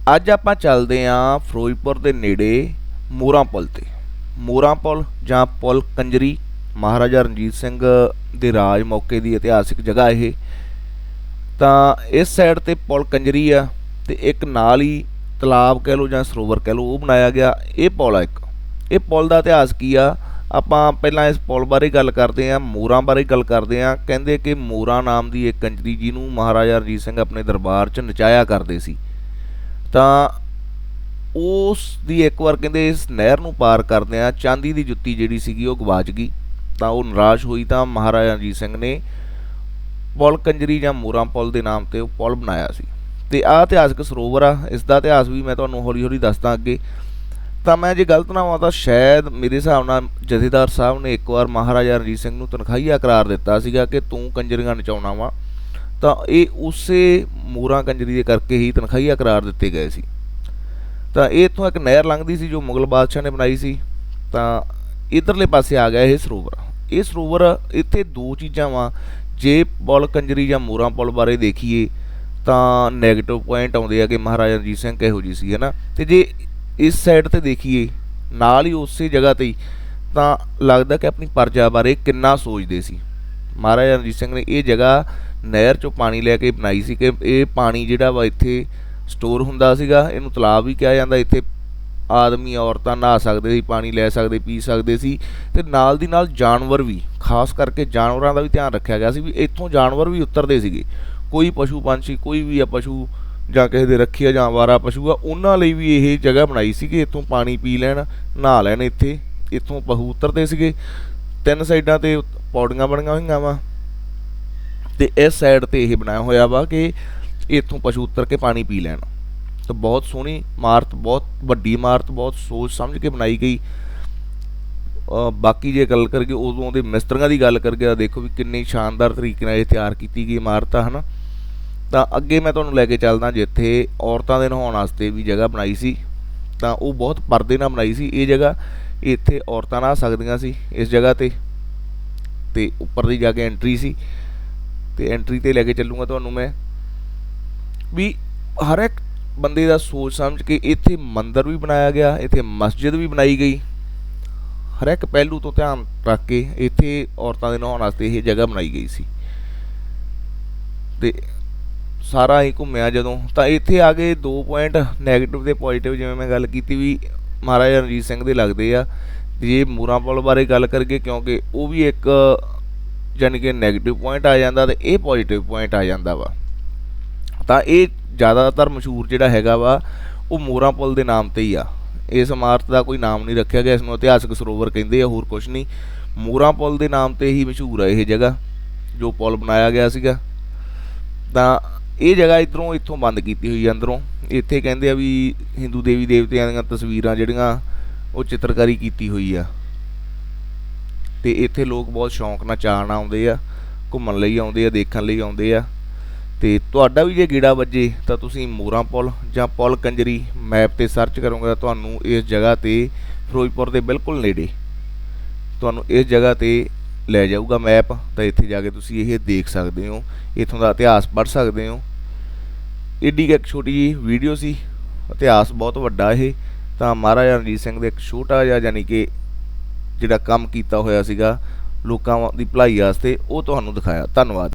ਅੱਜ ਆਪਾਂ ਚੱਲਦੇ ਆਂ ਫਿਰੋਜ਼ਪੁਰ ਦੇ ਨੇੜੇ ਮੋਰਾਂ ਪੁਲ ਤੇ। ਮੋਰਾਂ ਪੁਲ ਜਾਂ ਪੁਲ ਕੰਜਰੀ, ਮਹਾਰਾਜਾ ਰਣਜੀਤ ਸਿੰਘ ਦੇ ਰਾਜ ਮੌਕੇ ਦੀ ਇਤਿਹਾਸਿਕ ਜਗ੍ਹਾ ਇਹ। ਤਾਂ ਇਸ ਸਾਈਡ ਤੇ ਪੁਲ ਕੰਜਰੀ ਆ ਤੇ ਇੱਕ ਨਾਲ ਹੀ ਤਲਾਬ ਕਹਿ ਲਓ ਜਾਂ ਸਰੋਵਰ ਕਹਿ ਲਓ, ਉਹ ਬਣਾਇਆ ਗਿਆ। ਇਹ ਪੁਲ ਆ ਇੱਕ। ਇਹ ਪੁਲ ਦਾ ਇਤਿਹਾਸ ਕੀ ਆ? ਆਪਾਂ ਪਹਿਲਾਂ ਇਸ ਪੁਲ ਬਾਰੇ ਗੱਲ ਕਰਦੇ ਆਂ ਮੋਰਾਂ ਬਾਰੇ ਗੱਲ ਕਰਦੇ ਆਂ ਕਹਿੰਦੇ ਕਿ ਮੋਰਾਂ ਨਾਮ ਦੀ ਇੱਕ ਕੰਜਰੀ ਜੀ ਨੂੰ ਮਹਾਰਾਜਾ ਰਣਜੀਤ ਸਿੰਘ ਆਪਣੇ ਦਰਬਾਰ 'ਚ ਨਚਾਇਆ ਕਰਦੇ ਸੀ। ਤਾਂ ਉਸ ਦੀ ਇੱਕ ਵਾਰ ਕਹਿੰਦੇ ਇਸ ਨਹਿਰ ਨੂੰ ਪਾਰ ਕਰਦੇ ਆ ਚਾਂਦੀ ਦੀ ਜੁੱਤੀ ਜਿਹੜੀ ਸੀਗੀ ਉਹ ਗਵਾਚ ਗਈ, ਤਾਂ ਉਹ ਨਿਰਾਸ਼ ਹੋਈ ਤਾਂ ਮਹਾਰਾਜਾ ਰਣਜੀਤ ਸਿੰਘ ਨੇ ਪੁਲ ਕੰਜਰੀ ਜਾਂ ਮੋਰਾਂ ਪੁਲ ਦੇ ਨਾਮ ਤੇ ਉਹ ਪੁਲ ਬਣਾਇਆ ਸੀ। ਤੇ ਆਹ ਇਤਿਹਾਸਕ ਸਰੋਵਰ ਆ, ਇਸ ਦਾ ਇਤਿਹਾਸ ਵੀ ਮੈਂ ਤੁਹਾਨੂੰ ਹੌਲੀ ਹੌਲੀ ਦੱਸਦਾ ਅੱਗੇ। ਤਾਂ ਮੈਂ ਜੇ ਗਲਤ ਨਾ ਹੋਵਾਂ ਤਾਂ ਸ਼ਾਇਦ ਮੇਰੇ ਹਿਸਾਬ ਨਾਲ ਜਥੇਦਾਰ ਸਾਹਿਬ ਨੇ ਇੱਕ ਵਾਰ ਮਹਾਰਾਜਾ ਰਣਜੀਤ ਸਿੰਘ ਨੂੰ ਤਨਖਾਹੀਆ ਕਰਾਰ ਦਿੱਤਾ ਸੀਗਾ ਕਿ ਤੂੰ ਕੰਜਰੀਆਂ ਨਚਾਉਣਾ ਵਾ। ਤਾਂ ਇਹ ਉਸੇ ਮੋਰਾਂ ਕੰਜਰੀ ਦੇ ਕਰਕੇ ਹੀ ਤਨਖਾਹੀਆ ਕਰਾਰ ਦਿੱਤੇ ਗਏ ਸੀ। ਤਾਂ ਇਹ ਇੱਥੋਂ ਇੱਕ ਨਹਿਰ ਲੰਘਦੀ ਸੀ ਜੋ ਮੁਗਲ ਬਾਦਸ਼ਾਹ ਨੇ ਬਣਾਈ ਸੀ। ਤਾਂ ਇਧਰਲੇ ਪਾਸੇ ਆ ਗਿਆ ਇਹ ਸਰੋਵਰ। ਇਹ ਸਰੋਵਰ ਇੱਥੇ ਦੋ ਚੀਜ਼ਾਂ ਵਾ। ਜੇ ਪੁਲ ਕੰਜਰੀ ਜਾਂ ਮੋਰਾਂ ਪੁਲ ਬਾਰੇ ਦੇਖੀਏ, ਤਾਂ 네ਗੇਟਿਵ ਪੁਆਇੰਟ ਆਉਂਦੇ ਆ ਕਿ ਮਹਾਰਾਜਾ ਰਣਜੀਤ ਸਿੰਘ ਕਿਹੋ ਜੀ ਸੀ, ਹਨਾ? ਤੇ ਜੇ ਇਸ ਸਾਈਡ ਤੇ ਦੇਖੀਏ, ਨਾਲ ਹੀ ਉਸੇ ਜਗ੍ਹਾ ਤੇ ਹੀ, ਤਾਂ ਲੱਗਦਾ ਕਿ ਆਪਣੀ ਪਰਜਾ ਬਾਰੇ ਕਿੰਨਾ ਸੋਚਦੇ ਸੀ। ਮਹਾਰਾਜਾ ਰਣਜੀਤ ਸਿੰਘ ਨੇ ਇਹ ਜਗ੍ਹਾ ਨਹਿਰ ਚੋਂ ਪਾਣੀ ਲੈ ਕੇ ਬਣਾਈ ਸੀ ਕਿ ਇਹ ਪਾਣੀ ਜਿਹੜਾ ਵਾ ਇੱਥੇ ਸਟੋਰ ਹੁੰਦਾ ਸੀਗਾ, ਇਹਨੂੰ ਤਲਾਬ ਵੀ ਕਿਹਾ ਜਾਂਦਾ, ਇੱਥੇ ਆਦਮੀ, ਔਰਤਾਂ ਨਹਾ ਸਕਦੇ ਸੀ, ਪਾਣੀ ਲੈ ਸਕਦੇ, ਪੀ ਸਕਦੇ ਸੀ ਤੇ ਨਾਲ ਦੀ ਨਾਲ ਜਾਨਵਰ ਵੀ, ਖਾਸ ਕਰਕੇ ਜਾਨਵਰਾਂ ਦਾ ਵੀ ਧਿਆਨ ਰੱਖਿਆ ਗਿਆ ਸੀ ਵੀ ਇੱਥੋਂ ਜਾਨਵਰ ਵੀ ਉਤਰਦੇ ਸੀਗੇ। ਕੋਈ ਪਸ਼ੂ ਪੰਛੀ, ਕੋਈ ਵੀ ਆ ਪਸ਼ੂ ਜਾਂ ਕਿਸੇ ਦੇ ਰੱਖਿਆ ਜਾਂ ਆਵਾਰਾ ਪਸ਼ੂ ਆ, ਉਹਨਾਂ ਲਈ ਵੀ ਇਹ ਜਗ੍ਹਾ ਬਣਾਈ ਸੀ ਕਿ ਇੱਥੋਂ ਪਾਣੀ ਪੀ ਲੈਣ, ਨਹਾ ਲੈਣ ਇੱਥੇ, ਇੱਥੋਂ ਪਸ਼ੂ ਉਤਰਦੇ ਸੀਗੇ। ਤਿੰਨ ਸਾਈਡਾਂ ਤੇ ਪੌੜੀਆਂ ਬਣੀਆਂ ਹੋਈਆਂ ਵਾ। ਤੇ ਇਸ ਸਾਈਡ ਤੇ ਇਹ ਬਣਾਇਆ ਹੋਇਆ ਵਾ ਕਿ ਇੱਥੋਂ ਪਸ਼ੂ ਉਤਰ ਕੇ ਪਾਣੀ ਪੀ ਲੈਣ। ਤਾਂ ਬਹੁਤ ਸੋਹਣੀ ਇਮਾਰਤ, ਬਹੁਤ ਵੱਡੀ ਇਮਾਰਤ, ਬਹੁਤ ਸੋਚ ਸਮਝ ਕੇ ਬਣਾਈ ਗਈ। ਬਾਕੀ ਜੇ ਗੱਲ ਕਰੀਏ, ਉਦੋਂ ਦੇ ਮਿਸਤਰੀਆਂ ਦੀ ਗੱਲ ਕਰੀਏ ਤਾਂ ਦੇਖੋ ਵੀ ਕਿੰਨੀ ਸ਼ਾਨਦਾਰ ਤਰੀਕੇ ਨਾਲ ਇਹ ਤਿਆਰ ਕੀਤੀ ਗਈ ਇਮਾਰਤ ਆ, ਹਨਾ। ਤਾਂ ਅੱਗੇ ਮੈਂ ਤੁਹਾਨੂੰ ਲੈ ਕੇ ਚੱਲਦਾ, ਜਿੱਥੇ ਔਰਤਾਂ ਦੇ ਨਹਾਉਣ ਵਾਸਤੇ ਵੀ ਜਗ੍ਹਾ ਬਣਾਈ ਸੀ, ਤਾਂ ਉਹ ਬਹੁਤ ਪਰਦੇ ਨਾਲ ਬਣਾਈ ਸੀ ਇਹ ਜਗ੍ਹਾ। ਇੱਥੇ ਔਰਤਾਂ ਨਹਾ ਸਕਦੀਆਂ ਸੀ ਇਸ ਜਗ੍ਹਾ ਤੇ। ਤੇ ਉੱਪਰ ਦੀ ਜਾ ਕੇ ਐਂਟਰੀ ਸੀ। ਤੇ ਐਂਟਰੀ ਤੇ ਲੈ ਕੇ ਚੱਲੂਗਾ ਤੁਹਾਨੂੰ ਮੈਂ। ਵੀ ਹਰ ਇੱਕ ਬੰਦੇ ਦਾ ਸੋਚ ਸਮਝ ਕੇ ਇੱਥੇ ਮੰਦਿਰ ਵੀ ਬਣਾਇਆ ਗਿਆ, ਇੱਥੇ ਮਸਜਿਦ ਵੀ ਬਣਾਈ ਗਈ। ਹਰ ਇੱਕ ਪਹਿਲੂ ਤੋਂ ਧਿਆਨ ਰੱਖ ਕੇ ਇੱਥੇ ਔਰਤਾਂ ਦੇ ਨਹਾਉਣ ਵਾਸਤੇ ਇਹ ਜਗ੍ਹਾ ਬਣਾਈ ਗਈ ਸੀ। ਤੇ ਸਾਰਾ ਹੀ ਘੁੰਮਿਆ ਜਦੋਂ। ਤਾਂ ਇੱਥੇ ਆ ਗਏ ਦੋ ਪੁਆਇੰਟ 네ਗੇਟਿਵ ਤੇ ਪੋਜ਼ਿਟਿਵ ਜਿਵੇਂ ਮੈਂ ਗੱਲ ਕੀਤੀ ਵੀ ਮਹਾਰਾਜਾ ਰਣਜੀਤ ਸਿੰਘ ਦੇ ਲੱਗਦੇ ਆ। ਜੇ ਮੂਰਾਂ ਪੁਲ ਬਾਰੇ ਗੱਲ ਕਰੀਏ, ਕਿਉਂਕਿ ਉਹ ਵੀ ਇੱਕ ਯਾਨੀ ਕਿ 네ਗੇਟਿਵ ਪੁਆਇੰਟ ਆ ਜਾਂਦਾ ਤੇ ਇਹ ਪੋਜ਼ਿਟਿਵ ਪੁਆਇੰਟ ਆ ਜਾਂਦਾ ਵਾ। ਤਾਂ ਇਹ ਜ਼ਿਆਦਾਤਰ ਮਸ਼ਹੂਰ ਜਿਹੜਾ ਹੈਗਾ ਵਾ, ਉਹ ਮੋਰਾਂ ਪੁਲ ਦੇ ਨਾਮ ਤੇ ਹੀ ਆ। ਇਸ ਇਮਾਰਤ ਦਾ ਕੋਈ ਨਾਮ ਨਹੀਂ ਰੱਖਿਆ ਗਿਆ, ਇਸ ਨੂੰ ਇਤਿਹਾਸਕ ਸਰੋਵਰ ਕਹਿੰਦੇ ਆ, ਹੋਰ ਕੁਝ ਨਹੀਂ। ਮੋਰਾਂ ਪੁਲ ਦੇ ਨਾਮ ਤੇ ਹੀ ਮਸ਼ਹੂਰ ਆ ਇਹ ਜਗ੍ਹਾ, ਜੋ ਪੁਲ ਬਣਾਇਆ ਗਿਆ ਸੀਗਾ। ਤਾਂ ਇਹ ਜਗ੍ਹਾ ਇਧਰੋਂ ਇੱਥੋਂ ਬੰਦ ਕੀਤੀ ਹੋਈ ਆ ਅੰਦਰੋਂ। ਇੱਥੇ ਕਹਿੰਦੇ ਆ ਵੀ ਹਿੰਦੂ ਦੇਵੀ ਦੇਵਤਿਆਂ ਦੀਆਂ ਤਸਵੀਰਾਂ ਜਿਹੜੀਆਂ ਉਹ ਚਿੱਤਰਕਾਰੀ ਕੀਤੀ ਹੋਈ ਆ। ਤੇ ਇੱਥੇ ਲੋਕ ਬਹੁਤ ਸ਼ੌਂਕ ਨਾਲ ਚਾਣ ਆਉਂਦੇ ਆ, ਘੁੰਮਣ ਲਈ ਆਉਂਦੇ ਆ, ਦੇਖਣ ਲਈ ਆਉਂਦੇ ਆ। ਤੇ ਤੁਹਾਡਾ ਵੀ ਜੇ ਗੀੜਾ ਵੱਜੇ ਤਾਂ ਤੁਸੀਂ ਮੋਰਾਂ ਪੁਲ ਜਾਂ ਪੁਲ ਕੰਜਰੀ ਮੈਪ ਤੇ ਸਰਚ ਕਰੋਗੇ ਤਾਂ ਤੁਹਾਨੂੰ ਇਸ ਜਗ੍ਹਾ ਤੇ ਫਿਰੋਜ਼ਪੁਰ ਦੇ ਬਿਲਕੁਲ ਨੇੜੇ ਤੁਹਾਨੂੰ ਇਸ ਜਗ੍ਹਾ ਤੇ ਲੈ ਜਾਊਗਾ ਮੈਪ। ਤਾਂ ਇੱਥੇ ਜਾ ਕੇ ਤੁਸੀਂ ਇਹ ਦੇਖ ਸਕਦੇ ਹੋ, ਇੱਥੋਂ ਦਾ ਇਤਿਹਾਸ ਪੜ੍ਹ ਸਕਦੇ ਹੋ। ਏਡੀ ਇੱਕ ਛੋਟੀ ਜੀ ਵੀਡੀਓ ਸੀ, ਇਤਿਹਾਸ ਬਹੁਤ ਵੱਡਾ ਇਹ, ਤਾਂ ਮਹਾਰਾਜਾ ਰਣਜੀਤ ਸਿੰਘ ਦੇ ਇੱਕ ਛੋਟਾ ਜਿਹਾ ਯਾਨੀ ਕਿ ਜਿਹੜਾ ਕੰਮ ਕੀਤਾ ਹੋਇਆ ਸੀਗਾ, ਲੋਕਾਂ ਦੀ ਭਲਾਈ ਵਾਸਤੇ, ਉਹ ਤੁਹਾਨੂੰ ਦਿਖਾਇਆ। ਧੰਨਵਾਦ।